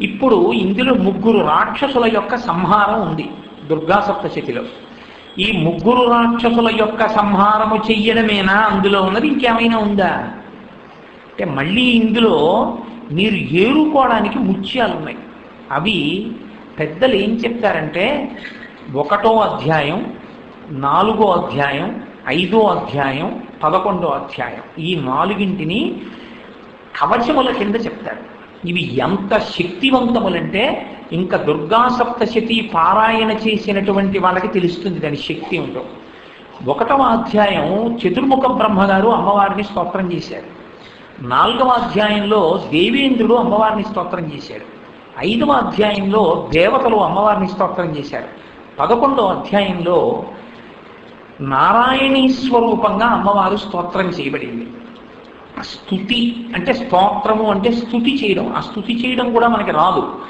ఇప్పుడు ఇందులో ముగ్గురు రాక్షసుల యొక్క సంహారం ఉంది దుర్గా సప్తశతిలో. ఈ ముగ్గురు రాక్షసుల యొక్క సంహారము చెయ్యడమేనా? అందులో ఉన్నది ఇంకేమైనా ఉందా? అంటే మళ్ళీ ఇందులో మీరు ఏరుకోవడానికి ముత్యాలు ఉన్నాయి అవి పెద్దలు ఏం చెప్తారంటే ఒకటో అధ్యాయం నాలుగో అధ్యాయం ఐదో అధ్యాయం పదకొండో అధ్యాయం ఈ నాలుగింటిని కవచముల కింద చెప్తారు. ఇవి ఎంత శక్తివంతములంటే ఇంకా దుర్గా సప్తశతి పారాయణ చేసినటువంటి వాళ్ళకి తెలుస్తుంది దాని శక్తి ఉందో ఒకటవ అధ్యాయం చతుర్ముఖ బ్రహ్మగారు అమ్మవారిని స్తోత్రం చేశారు. నాలుగవ అధ్యాయంలో దేవేంద్రుడు అమ్మవారిని స్తోత్రం చేశాడు. ఐదవ అధ్యాయంలో దేవతలు అమ్మవారిని స్తోత్రం చేశారు. పదకొండవ అధ్యాయంలో నారాయణీ స్వరూపంగా అమ్మవారు స్తోత్రం చేయబడింది. స్థుతి అంటే స్తోత్రము అంటే స్థుతి చేయడం. ఆ స్థుతి చేయడం కూడా మనకి రాదు.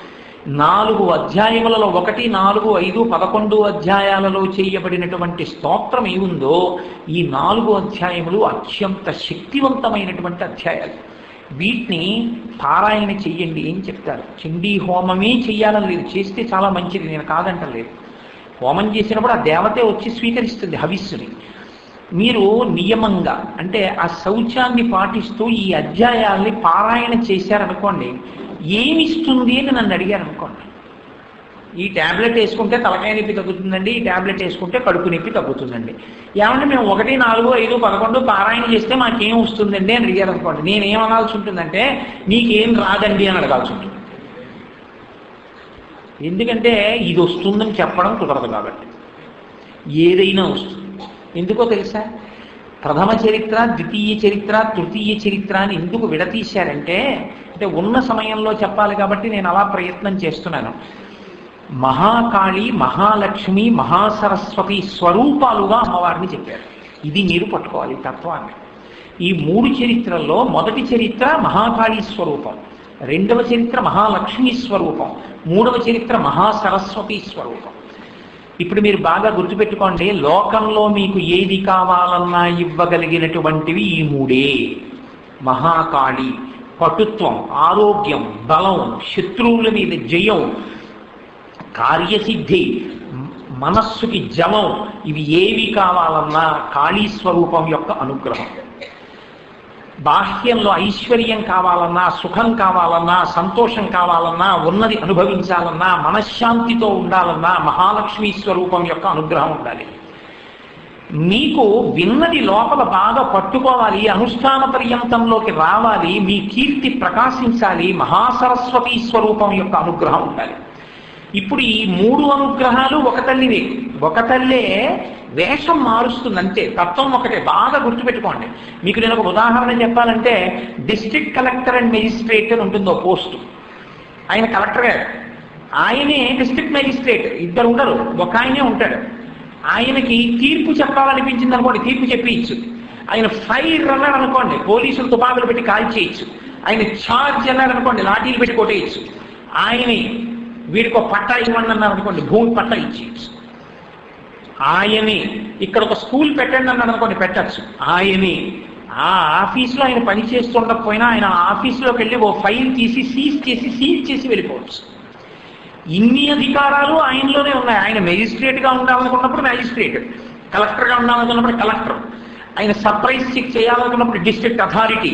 నాలుగు అధ్యాయములలో ఒకటి నాలుగు ఐదు పదకొండు అధ్యాయాలలో చేయబడినటువంటి స్తోత్రం ఏముందో ఈ నాలుగు అధ్యాయములు అత్యంత శక్తివంతమైనటువంటి అధ్యాయాలు. వీటిని పారాయణ చెయ్యండి అని చెప్తారు. చండీ హోమమే చెయ్యాలని లేదు. చేస్తే చాలా మంచిది. నేను కాదంటలేదు. హోమం చేసినప్పుడు ఆ దేవతే వచ్చి స్వీకరిస్తుంది హవిస్సుని. మీరు నియమంగా అంటే ఆ శౌచాన్ని పాటిస్తూ ఈ అధ్యాయాల్ని పారాయణ చేశారనుకోండి ఏమిస్తుంది అని నన్ను అడిగారు అనుకోండి ఈ ట్యాబ్లెట్ వేసుకుంటే తలకాయ నొప్పి తగ్గుతుందండి ఈ ట్యాబ్లెట్ వేసుకుంటే కడుపు నొప్పి తగ్గుతుందండి. ఏమంటే మేము ఒకటి నాలుగు ఐదు పదకొండు పారాయణ చేస్తే మాకేం వస్తుందండి అని అడిగారు అనుకోండి నేనేం అనాల్సి ఉంటుందంటే నీకేం రాదండి అని అడగాల్సి ఉంటుంది. ఎందుకంటే ఇది వస్తుందని చెప్పడం కుదరదు కాబట్టి. ఏదైనా వస్తుంది. ఎందుకో తెలుసా? ప్రథమ చరిత్ర ద్వితీయ చరిత్ర తృతీయ చరిత్ర అని ఎందుకు విడతీశారంటే అంటే ఉన్న సమయంలో చెప్పాలి కాబట్టి నేను అలా ప్రయత్నం చేస్తున్నాను. మహాకాళి మహాలక్ష్మి మహాసరస్వతి స్వరూపాలుగా అమ్మవారిని చెప్పారు. ఇది మీరు పట్టుకోవాలి తత్వాన్ని. ఈ మూడు చరిత్రల్లో మొదటి చరిత్ర మహాకాళి స్వరూపం రెండవ చరిత్ర మహాలక్ష్మి స్వరూపం మూడవ చరిత్ర మహాసరస్వతి స్వరూపం. ఇప్పుడు మీరు బాగా గుర్తుపెట్టుకోండి లోకంలో మీకు ఏది కావాలన్నా ఇవ్వగలిగినటువంటివి ఈ మూడే. మహాకాళి పటుత్వం ఆరోగ్యం బలం శత్రువుల మీద జయం కార్యసిద్ధి మనస్సుకి జలం ఇవి ఏవి కావాలన్నా కాళీ స్వరూపం యొక్క అనుగ్రహం. బాహ్యంలో ఐశ్వర్యం కావాలన్నా సుఖం కావాలన్నా సంతోషం కావాలన్నా ఉన్నది అనుభవించాలన్నా మనశ్శాంతితో ఉండాలన్నా మహాలక్ష్మి స్వరూపం యొక్క అనుగ్రహం ఉండాలి. మీకు విన్నది లోపల బాగా పట్టుకోవాలి అనుష్ఠాన పర్యంతంలోకి రావాలి మీ కీర్తి ప్రకాశించాలి మహాసరస్వతి స్వరూపం యొక్క అనుగ్రహం ఉండాలి. ఇప్పుడు ఈ మూడు అనుగ్రహాలు ఒక తల్లివి. ఒక తల్లే వేషం మారుస్తుంది అంతే తత్వం ఒకటే. బాగా గుర్తుపెట్టుకోండి. మీకు నేను ఒక ఉదాహరణ చెప్పాలంటే డిస్ట్రిక్ట్ కలెక్టర్ అండ్ మెజిస్ట్రేట్ అని ఉంటుందో పోస్టు. ఆయన కలెక్టర్ గారు. ఆయనే డిస్ట్రిక్ట్ మెజిస్ట్రేట్. ఇద్దరు ఉండరు ఒక ఆయనే ఉంటాడు. ఆయనకి తీర్పు చెప్పాలనిపించింది అనుకోండి తీర్పు చెప్పియచ్చు ఆయన ఫైర్ అన్నాడు అనుకోండి పోలీసులు తుపాకులు పెట్టి కాల్చేయచ్చు. ఆయన ఛార్జ్ అన్నాడు అనుకోండి లాఠీలు పెట్టి కొట్టేయచ్చు. ఆయన వీడికి ఒక పట్టా ఇవ్వండి అన్నారు అనుకోండి భూమి పట్టా ఇచ్చేయచ్చు. ఆయనే ఇక్కడ ఒక స్కూల్ పెట్టండి అన్నాడు అనుకోండి పెట్టచ్చు. ఆయనే ఆ ఆఫీస్లో ఆయన పని చేస్తుండకపోయినా ఆయన ఆఫీస్లోకి వెళ్ళి ఓ ఫైల్ తీసి సీజ్ చేసి సీజ్ చేసి వెళ్ళిపోవచ్చు. ఇన్ని అధికారాలు ఆయనలోనే ఉన్నాయి. ఆయన మెజిస్ట్రేట్గా ఉండాలనుకున్నప్పుడు మెజిస్ట్రేట్ కలెక్టర్గా ఉండాలనుకున్నప్పుడు కలెక్టర్. ఆయన సర్ప్రైజ్ చెక్ చేయాలనుకున్నప్పుడు డిస్ట్రిక్ట్ అథారిటీ.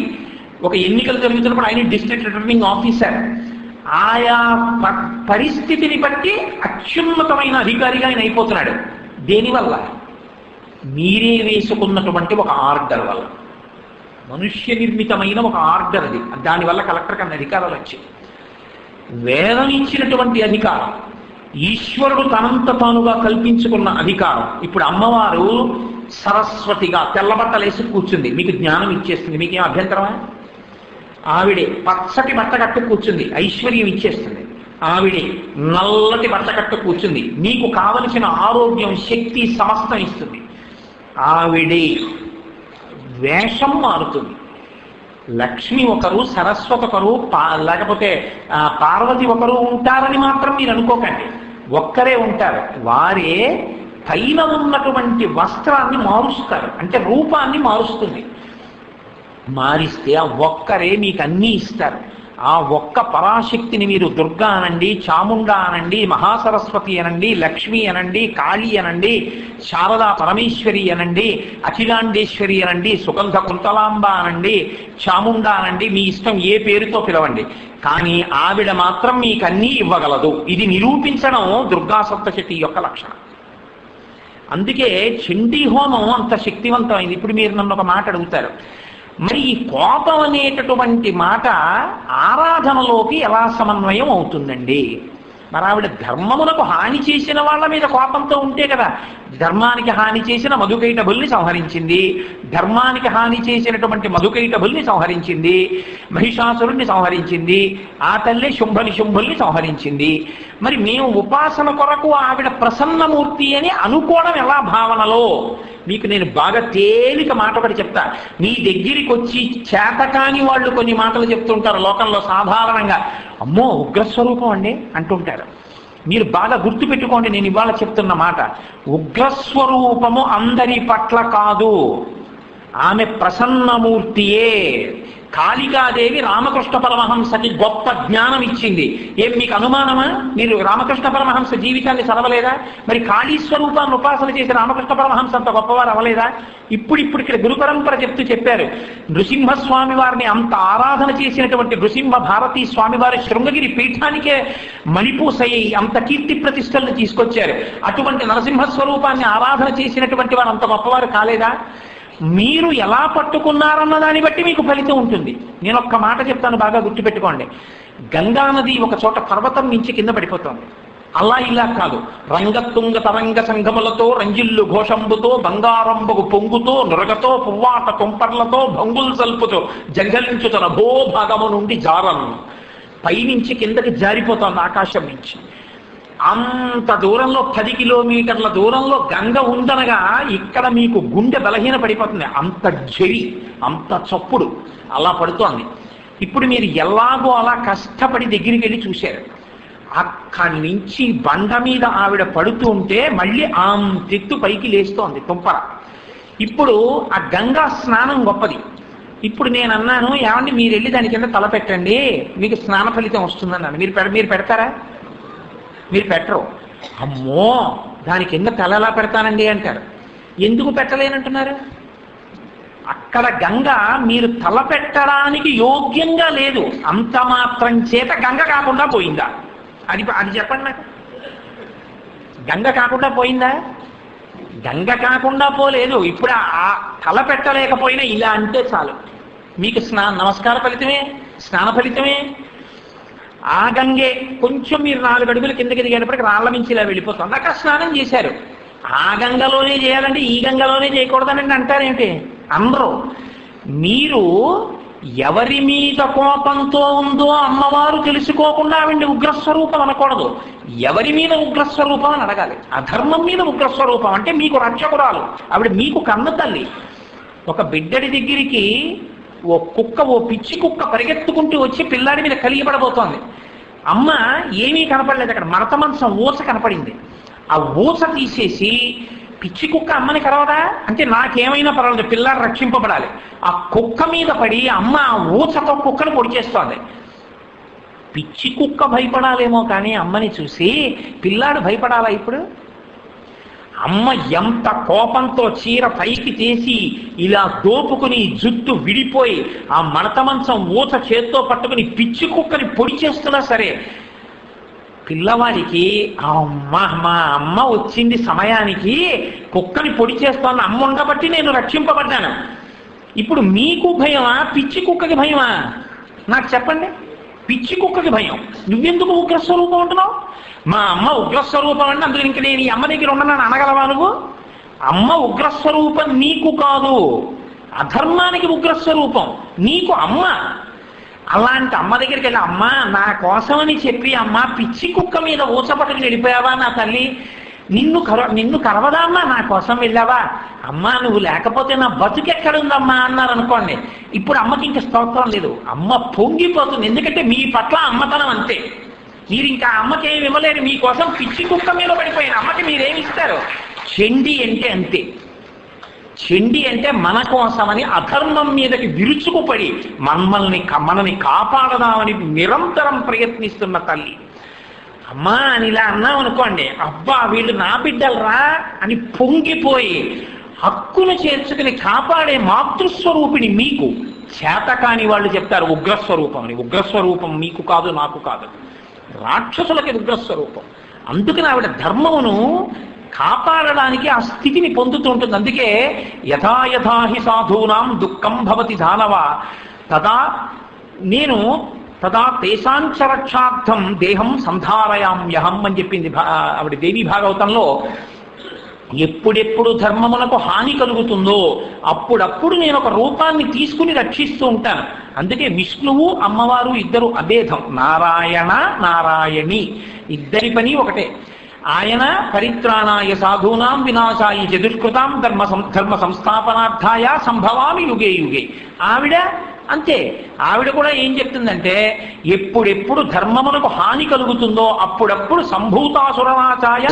ఒక ఎన్నికలు జరుగుతున్నప్పుడు ఆయన డిస్ట్రిక్ట్ రిటర్నింగ్ ఆఫీసర్. ఆయా ప- పరిస్థితిని బట్టి అత్యున్నతమైన అధికారిగా ఆయన అయిపోతున్నాడు. దేనివల్ల మీరే వేసుకున్నటువంటి ఒక ఆర్డర్ వల్ల. మనుష్య నిర్మితమైన ఒక ఆర్డర్ అది. దానివల్ల కలెక్టర్ కన్నా అధికారాలు వచ్చాయి. వేదం ఇచ్చినటువంటి అధికారం ఈశ్వరుడు తనంత తానుగా కల్పించుకున్న అధికారం. ఇప్పుడు అమ్మవారు సరస్వతిగా తెల్లబట్టలేసి కూర్చుంది. మీకు జ్ఞానం ఇచ్చేస్తుంది. మీకేం అభ్యంతరమా? ఆవిడే పచ్చటి బట్ట కట్టు కూర్చుంది ఐశ్వర్యం ఇచ్చేస్తుంది. ఆవిడే నల్లటి బట్ట కట్టు కూర్చుంది నీకు కావలసిన ఆరోగ్యం శక్తి సమస్తం ఇస్తుంది. ఆవిడే వేషం మారుతుంది. లక్ష్మి ఒకరు సరస్వతి ఒకరు లేకపోతే పార్వతి ఒకరు ఉంటారని మాత్రం మీరు అనుకోకండి. ఒక్కరే ఉంటారు. వారే పైన ఉన్నటువంటి వస్త్రాన్ని మారుస్తారు. అంటే రూపాన్ని మారుస్తుంది. మారిస్తే ఆ ఒక్కరే మీకు అన్నీ ఇస్తారు. ఆ ఒక్క పరాశక్తిని మీరు దుర్గా అనండి చాముండా అనండి మహాసరస్వతి అనండి లక్ష్మి అనండి కాళీ అనండి శారదా పరమేశ్వరి అనండి అఖిలాండేశ్వరి అనండి సుగంధ కుంతలాంబ అనండి చాముండా అనండి మీ ఇష్టం ఏ పేరుతో పిలవండి. కానీ ఆవిడ మాత్రం మీకు అన్నీ ఇవ్వగలదు. ఇది నిరూపించడం దుర్గా సప్తశతి యొక్క లక్షణం. అందుకే చండీ హోమం అంత శక్తివంతమైంది. ఇప్పుడు మీరు నన్ను ఒక మాట అడుగుతారు. మరి ఈ కోపం అనేటటువంటి మాట ఆరాధనలోకి ఎలా సమన్వయం అవుతుందండి? మరి ఆవిడ ధర్మమునకు హాని చేసిన వాళ్ళ మీద కోపంతో ఉంటే కదా ధర్మానికి హాని చేసిన మధుకైటబుల్ని సంహరించింది ధర్మానికి హాని చేసినటువంటి మధుకైటబుల్ని సంహరించింది మహిషాసురుణ్ణి సంహరించింది ఆ తల్లి శుంభని శుంభుల్ని సంహరించింది. మరి మేము ఉపాసన కొరకు ఆవిడ ప్రసన్నమూర్తి అని అనుకోవడం ఎలా భావనలో? మీకు నేను బాగా తేలిక మాట ఒకటి చెప్తా. మీ దగ్గరికి వచ్చి చేతకాని వాళ్ళు కొన్ని మాటలు చెప్తుంటారు లోకంలో సాధారణంగా. అమ్మో ఉగ్రస్వరూపం అండి అంటుంటారు. మీరు బాగా గుర్తుపెట్టుకోండి నేను ఇవాళ చెప్తున్న మాట. ఉగ్రస్వరూపము అందరి పట్ల కాదు. ఆమె ప్రసన్నమూర్తియే. కాళికాదేవి రామకృష్ణ పరమహంసకి గొప్ప జ్ఞానం ఇచ్చింది. ఏం మీకు అనుమానమా? మీరు రామకృష్ణ పరమహంస జీవితాన్ని చదవలేదా? మరి కాళీ స్వరూపాన్ని ఉపాసన చేసి రామకృష్ణ పరమహంస అంత గొప్పవారు అవ్వలేదా? ఇప్పుడు ఇప్పుడు ఇక్కడ గురు పరంపర చెప్తూ చెప్పారు. నృసింహస్వామి వారిని అంత ఆరాధన చేసినటువంటి నృసింహ భారతీ స్వామి వారి శృంగగిరి పీఠానికే మణిపూసయ్యి అంత కీర్తి ప్రతిష్టలను తీసుకొచ్చారు. అటువంటి నరసింహ స్వరూపాన్ని ఆరాధన చేసినటువంటి వారు అంత గొప్పవారు కాలేదా? మీరు ఎలా పట్టుకున్నారన్న దాన్ని బట్టి మీకు ఫలితం ఉంటుంది. నేను ఒక్క మాట చెప్తాను బాగా గుర్తుపెట్టుకోండి. గంగా నది ఒక చోట పర్వతం నుంచి కింద పడిపోతుంది. అలా ఇలా కాదు. రంగతుంగ తరంగ సంఘములతో రంజిల్లు ఘోషంబుతో బంగారంబకు పొంగుతో నురగతో పువ్వాట కొంపర్లతో భంగులు సల్పుతో జంగలించు తన భోభాగము నుండి జారను. పైనుంచి కిందకి జారిపోతోంది ఆకాశం నుంచి. అంత దూరంలో పది కిలోమీటర్ల దూరంలో గంగ ఉందనగా ఇక్కడ మీకు గుండె బలహీన పడిపోతుంది అంత జరి అంత చప్పుడు అలా పడుతోంది. ఇప్పుడు మీరు ఎలాగో అలా కష్టపడి దగ్గరికి వెళ్ళి చూశారు. అక్కడి నుంచి బండ మీద ఆవిడ పడుతూ ఉంటే మళ్ళీ అంతెత్తు పైకి లేస్తోంది తుంపర. ఇప్పుడు ఆ గంగా స్నానం గొప్పది. ఇప్పుడు నేను అన్నాను ఏమండి మీరు వెళ్ళి దాని కింద తల పెట్టండి. మీకు స్నాన ఫలితం వస్తుందన్నాను. మీరు పెడ మీరు పెడతారా? మీరు పెట్టరు. అమ్మో దాని కింద తల ఎలా పెడతానండి అంటారు. ఎందుకు పెట్టలేనంటున్నారు? అక్కడ గంగ మీరు తల పెట్టడానికి యోగ్యంగా లేదు. అంత మాత్రం చేత గంగ కాకుండా పోయిందా? అది అది చెప్పండి నాకు. గంగ కాకుండా పోయిందా? గంగ కాకుండా పోలేదు. ఇప్పుడు ఆ తల పెట్టలేకపోయినా ఇలా అంటే చాలు. మీకు స్నా నమస్కార ఫలితమే స్నాన ఫలితమే ఆ గంగే కొంచెం మీరు నాలుగు అడుగులు కిందకి దిగేటప్పటికి రాళ్ళ మించి ఇలా వెళ్ళిపోతుంది అక్కడ స్నానం చేశారు. ఆ గంగలోనే చేయాలంటే ఈ గంగలోనే చేయకూడదని అంటారేంటి అందరూ. మీరు ఎవరి మీద కోపంతో ఉందో అమ్మవారు తెలుసుకోకుండా ఆవిడ ఉగ్రస్వరూపం అనకూడదు. ఎవరి మీద ఉగ్రస్వరూపం అని అడగాలి. అధర్మం మీద ఉగ్రస్వరూపం అంటే మీకు రక్షకురాలు. ఆవిడ మీకు కన్న తల్లి. ఒక బిడ్డడి దగ్గరికి ఓ కుక్క ఓ పిచ్చి కుక్క పరిగెత్తుకుంటూ వచ్చి పిల్లాడి మీద కలిగిపడబోతోంది అమ్మ ఏమీ కనపడలేదు అక్కడ. మరత మంచం ఊస కనపడింది. ఆ ఊస తీసేసి పిచ్చి కుక్క అమ్మని కలవదా? అంటే నాకేమైనా పర్వాలేదు పిల్లాడు రక్షింపబడాలి. ఆ కుక్క మీద పడి అమ్మ ఆ ఊసతో కుక్కను పొడి చేస్తోంది. పిచ్చి కుక్క భయపడాలేమో కానీ అమ్మని చూసి పిల్లాడు భయపడాలా ఇప్పుడు? అమ్మ ఎంత కోపంతో చీర పైకి తీసి ఇలా దోపుకుని జుట్టు విడిపోయి ఆ మడత మంచం ఊత చేత్తో పట్టుకుని పిచ్చి కుక్కని పొడి చేస్తున్నా సరే పిల్లవాడికి అమ్మ మా అమ్మ వచ్చింది సమయానికి కుక్కని పొడి చేస్తాను అమ్మ ఉండబట్టి నేను రక్షింపబడ్డాను. ఇప్పుడు మీకు భయమా? పిచ్చి కుక్కకి భయమా? నాకు చెప్పండి. పిచ్చి కుక్కకి భయం. నువ్వెందుకు ఉగ్రస్వరూపం ఉంటున్నావు మా అమ్మ ఉగ్రస్వరూపం అంటే అందులో ఇంక నేను ఈ అమ్మ దగ్గర ఉండనని అనగలవా నువ్వు? అమ్మ ఉగ్రస్వరూపం నీకు కాదు. అధర్మానికి ఉగ్రస్వరూపం నీకు అమ్మ. అలాంటి అమ్మ దగ్గరికి వెళ్ళి అమ్మ నా కోసమని చెప్పి అమ్మ పిచ్చి కుక్క మీద ఊచపట్టుకుని వెళ్ళిపోయావా నా తల్లి? నిన్ను కర నిన్ను కరవదామ్మా నా కోసం వెళ్ళావా? అమ్మా నువ్వు లేకపోతే నా బతుకెక్కడుందమ్మా అన్నారు అనుకోండి ఇప్పుడు అమ్మకి ఇంక స్తోత్రం లేదు. అమ్మ పొంగిపోతుంది. ఎందుకంటే మీ పట్ల అమ్మతనం అంతే. మీరు ఇంకా అమ్మకి ఏమి ఇవ్వలేరు. మీకోసం పిచ్చి కుక్క మీద పడిపోయిన అమ్మకి మీరేమి ఇస్తారు? చెండి అంటే అంతే. చెండి అంటే మన కోసమని అధర్మం మీదకి విరుచుకుపడి మమ్మల్ని మనని కాపాడదామని నిరంతరం ప్రయత్నిస్తున్న తల్లి. అమ్మా అని ఇలా అన్నాం అనుకోండి అబ్బా వీళ్ళు నా బిడ్డలరా అని పొంగిపోయి హక్కును చేర్చుకుని కాపాడే మాతృస్వరూపిణి మీకు. చేతకాని వాళ్ళు చెప్తారు ఉగ్రస్వరూపం అని. ఉగ్రస్వరూపం మీకు కాదు నాకు కాదు. రాక్షసులకి ఉగ్రస్వరూపం. అందుకని ఆవిడ ధర్మమును కాపాడడానికి ఆ స్థితిని పొందుతూ ఉంటుంది. అందుకే యథాయథాహి సాధూనాం దుఃఖం భవతి దానవ తదా నేను తదా తేషాంచ రక్షార్థం దేహం సంధారయామ్యహం అని చెప్పింది ఆవిడ దేవి భాగవతంలో. ఎప్పుడెప్పుడు ధర్మములకు హాని కలుగుతుందో అప్పుడప్పుడు నేను ఒక రూపాన్ని తీసుకుని రక్షిస్తూ ఉంటాను. అందుకే విష్ణువు అమ్మవారు ఇద్దరు అభేదం. నారాయణ నారాయణి. ఇద్దరి పని ఒకటే. ఆయన పరిత్రాణాయ సాధూనాం వినాశాయి చతుష్కృతాం ధర్మ సం- ధర్మ సంస్థాపనార్థాయ సంభవామి యుగే యుగే. ఆవిడ అంతే. ఆవిడ కూడా ఏం చెప్తుందంటే ఎప్పుడెప్పుడు ధర్మమునకు హాని కలుగుతుందో అప్పుడప్పుడు సంభూతాసురనాచాయ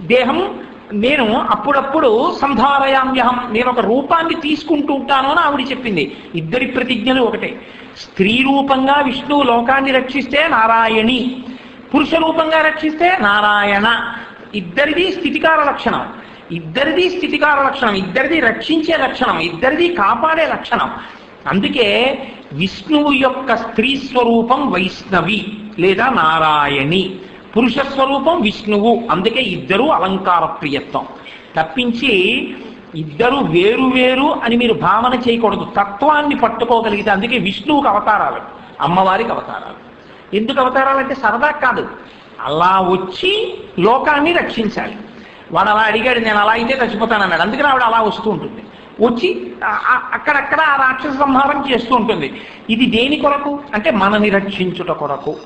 దేహం నేను అప్పుడప్పుడు సంధారయామ్యహం నేను ఒక రూపాన్ని తీసుకుంటూ ఉంటాను అని ఆవిడ చెప్పింది. ఇద్దరి ప్రతిజ్ఞలు ఒకటే. స్త్రీ రూపంగా విష్ణువు లోకాన్ని రక్షిస్తే నారాయణి పురుష రూపంగా రక్షిస్తే నారాయణ. ఇద్దరిది స్థితికార లక్షణం. ఇద్దరిది స్థితికార లక్షణం. ఇద్దరిది రక్షించే లక్షణం. ఇద్దరిది కాపాడే లక్షణం. అందుకే విష్ణువు యొక్క స్త్రీ స్వరూపం వైష్ణవి లేదా నారాయణి. పురుష స్వరూపం విష్ణువు. అందుకే ఇద్దరు అలంకార ప్రియత్వం. తప్పించి ఇద్దరు వేరు వేరు అని మీరు భావన చేయకూడదు. తత్వాన్ని పట్టుకోగలిగితే అందుకే విష్ణువుకి అవతారాలు అమ్మవారికి అవతారాలు. ఎందుకు అవతారాలంటే సరదా కాదు. అలా వచ్చి లోకాన్ని రక్షించాలి. వాడు అలా అడిగాడు నేను అలా అయితే చచ్చిపోతానన్నాడు. అందుకని ఆవిడ అలా వస్తూ ఉంటుంది. వచ్చి అక్కడక్కడ ఆ రాక్షస సంహారం చేస్తూ ఉంటుంది. ఇది దేని కొరకు? అంటే మనని రక్షించుట కొరకు.